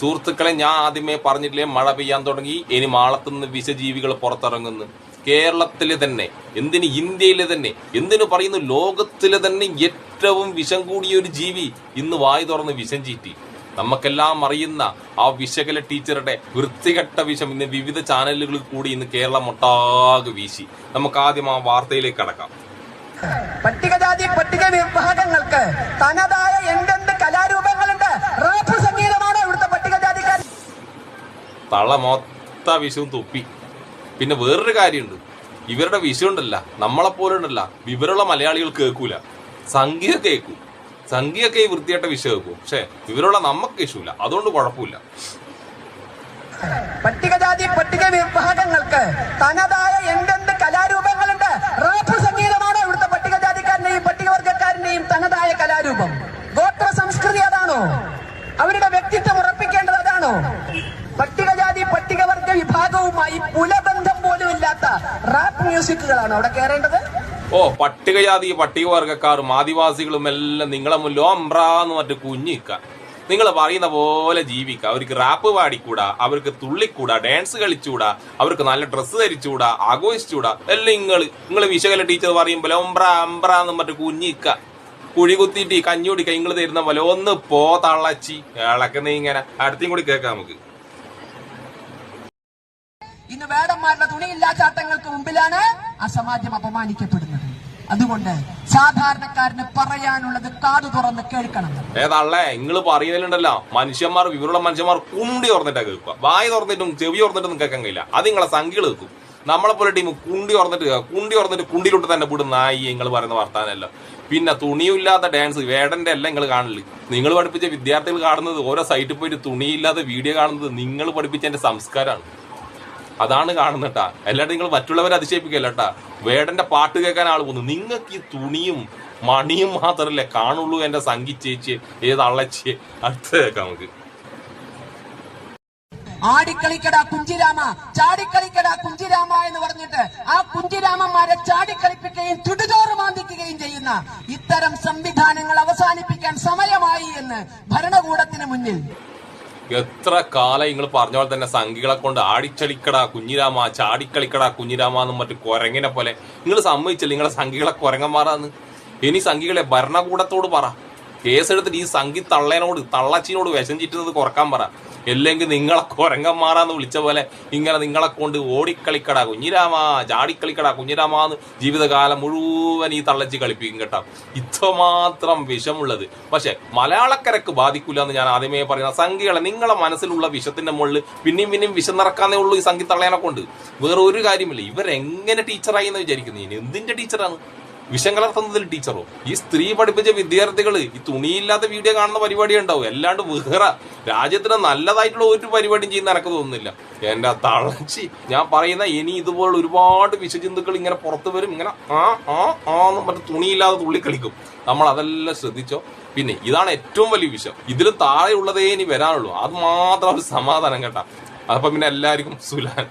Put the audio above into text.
സുഹൃത്തുക്കളെ ഞാൻ ആദ്യമേ പറഞ്ഞിട്ടില്ലേ മഴ പെയ്യാൻ തുടങ്ങി ഇനി മാളത്തുനിന്ന് വിഷജീവികൾ പുറത്തിറങ്ങുന്നു. കേരളത്തിലെ തന്നെ എന്തിന് ഇന്ത്യയിലെ തന്നെ എന്തിനു പറയുന്നു ലോകത്തിലെ തന്നെ ഏറ്റവും വിഷം കൂടിയ ഒരു ജീവി ഇന്ന് വായി തുറന്ന് വിഷം ചീറ്റി. നമുക്കെല്ലാം അറിയുന്ന ആ വിശകല ടീച്ചറുടെ വൃത്തികെട്ട വിഷം ഇന്ന് വിവിധ ചാനലുകളിൽ കൂടി ഇന്ന് കേരളം ഒട്ടാകെ വീശി. നമുക്ക് ആദ്യം ആ വാർത്തയിലേക്ക് കടക്കാം. പട്ടികജാതി പട്ടിക വിഭാഗങ്ങൾക്ക് തനതായ തള മൊത്ത വിഷവും തുപ്പി. പിന്നെ വേറൊരു കാര്യമുണ്ട്. ഇവരുടെ വിഷയം ഉണ്ടല്ല നമ്മളെ പോലെ ഉണ്ടല്ല വിവരമുള്ള മലയാളികൾ കേൾക്കൂല. സംഗീതം കേൾക്കും. സംഗീതമൊക്കെ ഈ വൃത്തിയായിട്ട വിഷയം കേൾക്കും. പക്ഷെ വിവരമുള്ള നമുക്ക് ഇഷ്യൂല അതുകൊണ്ട് കുഴപ്പമില്ല. പട്ടികജാതി പട്ടിക വിഭാഗങ്ങൾക്ക് തനതായ റാപ്പ് മ്യൂസിക്കുകളാണ് അവിടെ കേറേണ്ടത്. ഓ പട്ടികജാതി പട്ടികവർഗക്കാരും ആദിവാസികളും എല്ലാം നിങ്ങളെ മുല്ലോ അമ്രാന്ന് മറ്റു കുഞ്ഞിക്ക. നിങ്ങൾ പറയുന്ന പോലെ ജീവിക്കുക അവർക്ക് റാപ്പ് പാടിക്കൂടാ അവർക്ക് തുള്ളിക്കൂടാ ഡാൻസ് കളിച്ചൂടാ അവർക്ക് നല്ല ഡ്രസ്സ് ധരിച്ചൂടാ ആഘോഷിച്ചൂടാ എല്ലാം നിങ്ങൾ നിങ്ങൾ വിശകല ടീച്ചർ പറയുമ്പോൾ ഒമ്പ്ര അമ്പ്ര എന്ന് മറ്റു കുഞ്ഞിക്ക. കുഴി കുത്തിയിട്ട് ഈ കഞ്ഞി കുടിക്കുക നിങ്ങൾ തരുന്ന പോലെ ഒന്ന് പോ തള്ളച്ചി. ഇളക്കുന്ന ഇങ്ങനെ. അടുത്തും കൂടി കേൾക്കാം നമുക്ക്. ഇന്ന് വേടന്മാരുടെ തുണിയില്ലാച്ചാട്ടങ്ങൾക്ക് മുമ്പിലാണ് ആ സമാജം അപമാനിക്കപ്പെടുന്നത്. അതുകൊണ്ട് സാധാരണക്കാരന് പറയാനുള്ളത് കാട് തുറന്ന് കേൾക്കണം. ഏതാള്ളേ നിങ്ങൾ പറയുന്നതിലുണ്ടല്ലോ. മനുഷ്യന്മാർ വിവരമുള്ള മനുഷ്യന്മാർ കുണ്ടി തുറന്നിട്ടാ കേൾക്കുക. വായി തുറന്നിട്ടും ചെവി തുറന്നിട്ടും കേൾക്കാൻ കഴിയില്ല. അത് നിങ്ങളെ സംഖ്യ കേൾക്കും. നമ്മളെ പോലെ ടീം കുണ്ടി തുറന്നിട്ട്. കുണ്ടി തുറന്നിട്ട് കുണ്ടിയിലോട്ട് തന്നെ വിടും. നായി നിങ്ങൾ പറയുന്ന വർത്താനല്ല. പിന്നെ തുണിയില്ലാത്ത ഡാൻസ് വേടന്റെ എല്ലാം നിങ്ങൾ കാണില്ല നിങ്ങൾ പഠിപ്പിച്ച വിദ്യാർത്ഥികൾ കാണുന്നത് ഓരോ സൈറ്റിൽ പോയിട്ട് തുണിയില്ലാത്ത വീഡിയോ കാണുന്നത് നിങ്ങൾ പഠിപ്പിച്ച എന്റെ സംസ്കാരമാണ്. അതാണ് കാണുന്നട്ടാ അല്ലാണ്ട് നിങ്ങൾ മറ്റുള്ളവരെ അതിശയിപ്പിക്കല്ലട്ടാ വേടന്റെ പാട്ട് കേൾക്കാൻ ആൾ പോകുന്നു. നിങ്ങൾക്ക് ഈ തുണിയും മണിയും മാത്രല്ലേ കാണുള്ളൂ എന്റെ സംഗി ചേച്ചി ഏത് അള്ളച്ചി അടുത്ത കേൾക്കാം നമുക്ക്. ആടിക്കളിക്കടാ കുഞ്ചിരാമ. ചാടിക്കളിക്കടാ കുഞ്ചിരാമ എന്ന് പറഞ്ഞിട്ട് ആ കുഞ്ചിരാമന്മാരെ ചാടിക്കളിപ്പിക്കുകയും ചുടുചോറ് മാന്തിക്കുകയും ചെയ്യുന്ന ഇത്തരം സംവിധാനങ്ങൾ അവസാനിപ്പിക്കാൻ സമയമായി എന്ന് ഭരണകൂടത്തിന് മുന്നിൽ. എത്ര കാലം നിങ്ങൾ പറഞ്ഞ പോലെ തന്നെ സംഘികളെ കൊണ്ട് ആടിച്ചളിക്കടാ കുഞ്ഞിരാമ ചാടിക്കളിക്കടാ കുഞ്ഞിരാമ എന്നും മറ്റു കുരങ്ങിനെ പോലെ. നിങ്ങൾ സമ്മതിച്ചില്ല നിങ്ങളെ സംഘികളെ കുരങ്ങന്മാരാന്ന്? ഇനി സംഘികളെ ഭരണകൂടത്തോട് പറ. കേസെടുത്തിട്ട് ഈ സംഗി തള്ളേനോട് തള്ളച്ചിനോട് വിഷം ചീറ്റുന്നത് കുറയ്ക്കാൻ പറ. അല്ലെങ്കിൽ നിങ്ങളെ കുരങ്ങന്മാരാന്ന് വിളിച്ച പോലെ ഇങ്ങനെ നിങ്ങളെ കൊണ്ട് ഓടിക്കളിക്കടാ കുഞ്ഞിരാമ ചാടിക്കളിക്കട കുഞ്ഞിരാമ എന്ന് ജീവിതകാലം മുഴുവൻ ഈ തള്ളച്ചി കളിപ്പിക്കും കേട്ടോ. ഇത്രമാത്രം വിഷമുള്ളത്. പക്ഷെ മലയാളക്കരക്ക് ബാധിക്കില്ല എന്ന് ഞാൻ ആദ്യമേ പറയുന്ന. സംഖ്യകളെ നിങ്ങളെ മനസ്സിലുള്ള വിഷത്തിന്റെ മുകളിൽ പിന്നെയും പിന്നെയും വിഷം നിറക്കാന്നേ ഉള്ളൂ ഈ സംഗീത തള്ളേനെ കൊണ്ട്. വേറെ ഒരു കാര്യമില്ല. ഇവരെങ്ങനെ ടീച്ചറായി എന്ന് വിചാരിക്കുന്നു? ഇനി എന്തിന്റെ ടീച്ചറാണ്? വിഷം കലർത്തുന്നതിൽ ടീച്ചറോ ഈ സ്ത്രീ പഠിപ്പിച്ച വിദ്യാർത്ഥികൾ ഈ തുണിയില്ലാത്ത വീഡിയോ കാണുന്ന പരിപാടി ഉണ്ടാവും. അല്ലാണ്ട് വേറെ. രാജ്യത്തിന് നല്ലതായിട്ടുള്ള ഒരു പരിപാടിയും ചെയ്യുന്ന എനക്ക് തോന്നുന്നില്ല. എന്റെ തളച്ചി ഞാൻ പറയുന്ന ഇനി ഇതുപോലുള്ള ഒരുപാട് വിഷജന്തുക്കൾ ഇങ്ങനെ പുറത്തു വരും. ഇങ്ങനെ ആ ആ ആ എന്ന് മറ്റേ തുണിയില്ലാതെ തുള്ളി കളിക്കും. നമ്മൾ അതെല്ലാം ശ്രദ്ധിച്ചോ? പിന്നെ ഇതാണ് ഏറ്റവും വലിയ വിഷയം. ഇതിലും താഴെയുള്ളതേ ഇനി വരാനുള്ളൂ. അത് മാത്രം ഒരു സമാധാനം കേട്ടാ. അപ്പൊ പിന്നെ എല്ലാവർക്കും സുലാൻ